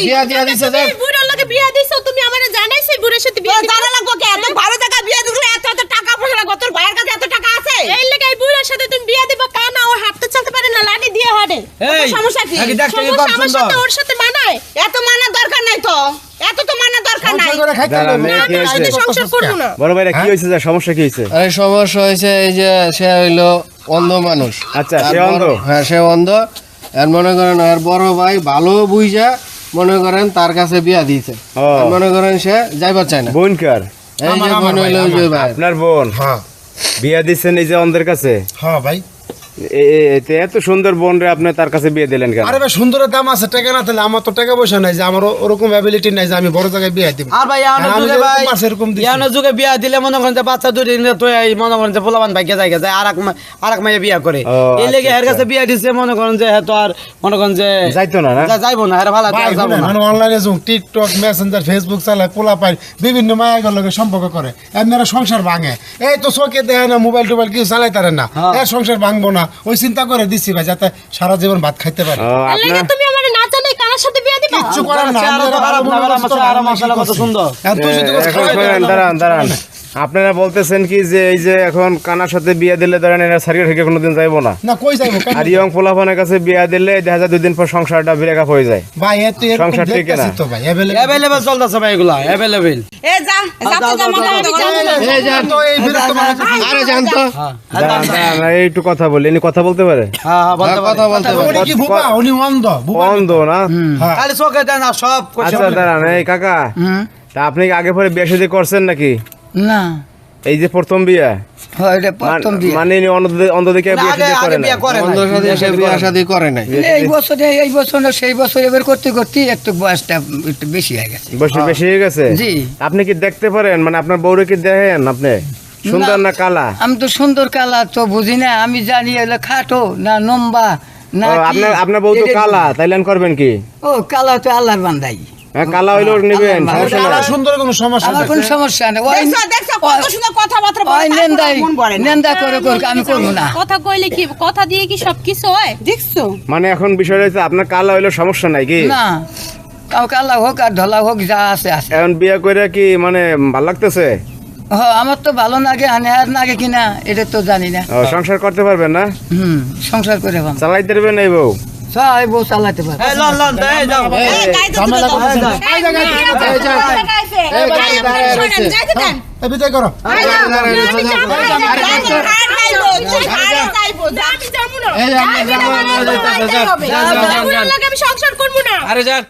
বিয়া দিয়া দিছে দেখ। বুড়োর লগে বিয়া দিছো তুমি আমারে জানাইছো বুড়োর সাথে বিয়া জানা লাগবো কে? এত ভালো টাকা বিয়ে দিলে এত এত টাকা পয়সা লাগবো তোর ভাইয়ের কাছে এত টাকা আছে? এই লেগে এই বুড়োর সাথে তুমি বিয়া দিবা কানা ও হাঁটতে চলতে পারে না লাঠি দিয়ে হাঁটে। সমস্যা কি? নাকি দেখতে কি সমস্যা কম আমার সাথে ওর সাথে মানায়? এত মানার দরকার নাই তো। এত তো মানার দরকার নাই। সংসার? না। বড় ভাইরা কি হয়েছে সমস্যা কি আরে সমস্যা হয়েছে এই যে সে হইল অন্ধ মানুষ। আচ্ছা, সে অন্ধ? হ্যাঁ সে অন্ধ। আর মনে করেন আর বড় ভাই ভালো বুঝা মনে করেন তার কাছে বিয়া দিয়েছে। মনে করেন সে যাইবার চায় না। বোন কার? এই যে বোন হইল ওই ভাই। আপনার বোন? হ্যাঁ। বিয়া দিচ্ছেন এই যে অন্ধের কাছে? হ্যাঁ ভাই। এতে এত সুন্দর বোন রে আপনি তার কাছে বিয়ে দিলেন কেন? আরে ভাই সুন্দরের দাম আছে টাকা না তাহলে আমার তো টাকা পয়সা নাই যে আমার ওরকম অ্যাবিলিটি নাই যে আমি বড় জায়গায় বিয়ে দিব। আর ভাই হ্যাঁ, যুগে ভাই এরকম দিছি। যুগে বিয়া দিলে মনে করেন যে বাচ্চা দুই দিন তো এই মনে করেন যে পোলাবান ভাগ্যে যায় আর এক মা- আর এক মাইয়া বিয়া করে। এই লেগে আচ্ছা, এর কাছে বিয়া দিছে মনে করেন যে হ্যাঁ তো আর মনে করেন যে যাইতো না না? যাইবো না এর ভালো যাব না। শুনেন অনলাইনে যুগ টিকটক মেসেঞ্জার ফেসবুক চালায় পোলা পাই বিভিন্ন মায়ের লগে সম্পর্ক করে এমনি সংসার ভাঙে। এই তো চোখে দেয় না মোবাইল টোবাইল কিছু চালাই তারে না। হ্যাঁ। এর সংসার ভাঙবো না। ওই চিন্তা করে দিছি ভাই যাতে সারা জীবন ভাত খাইতে পারে। তুমি আমারে না জানাই কানার সাথে বিয়া দিবা? কিচ্ছু করার না না, কত সুন্দর। না, দাঁড়ান দাঁড়ান। আপনারা বলতেছেন কি যে এই যে এখন কানার সাথে বিয়ে দিলে ধরেন এরা সারিয়ে থেকে কোনোদিন যাইবো না। না কই যাইবো? আর ইয়ং পোলাপানের কাছে বিয়া দিলে দেখা যায় দুদিন পর সংসারটা ব্রেকআপ হয়ে যায়। ভাই এত সংসার ঠিক না। তো ভাই অ্যাভেলেবল চলতেছে ভাই এগুলা অ্যাভেলেবল এ যা যা তো যা মাথা তো এই বিরক্ত আরে হ্যাঁ দাঁড়ান, এই একটু কথা বলি ইনি কথা বলতে পারে? হ্যাঁ হ্যাঁ, বলতে হ্যাঁ, কথা বলতে পারে। উনি কি বুবা উনি অন্ধ বুবা অন্ধ না? হ্যাঁ। খালি চোখে দেয় না সব। আচ্ছা দাঁড়ান এই কাকা তা আপনি কি আগে পরে বিয়ে শাদী করছেন নাকি? না। এই যে প্রথম বিয়া? হয় মান- বিয়ে। মানে অন্ধ অন্ধ দেখে না, শাদী করে না বিয়ে করে অন্ধ নাই। সাথে সে বিয়া শাদী করে নাই? এই বছরে এই বছর না সেই বছর এবার করতে করতে একটু বয়সটা একটু বেশি হয়ে গেছে। বয়স বেশি হয়ে গেছে? জি। আপনি কি দেখতে পারেন? মানে আপনার বউরে কি দেখেন আপনি? সুন্দর না কালা? আমি তো সুন্দর কালা তো বুঝি না। আমি জানি খাটো না নম্বা না আপনার আপনার বউ তো কালা তাইলে করবেন কি? ও কালা তো আল্লাহর বান্দাই। হ্যাঁ কালা নেবেন সমস্যা কালা নাই। সুন্দর কোনো সমস্যা নাই। কোনো সমস্যা নেই। ওই দেখছ দেখছ কত সুন্দর কথাবার্তা বলে ওই তারপরেও নেন্দাই মন ভরে না। নেন্দা করে করে আমি করব না। কথা কইলে কি কথা দিয়ে কি সব কিছু হয়? দেখছ? মানে এখন বিষয়টা হচ্ছে আপনার কালা হইলেও সমস্যা নাই কি? না কালা হোক আর ধলা হোক যা আছে আছে। এখন বিয়ে করে কি মানে ভালো লাগতেছে? হ আমার তো ভালো লাগে লাগে কিনা এটা তো জানি না। সংসার করতে পারবেন না? হুম সংসার করে চালাইতে পারবেন এই বউ? সবাই বউ চালাতে পারে বিদায় করো আরে যান,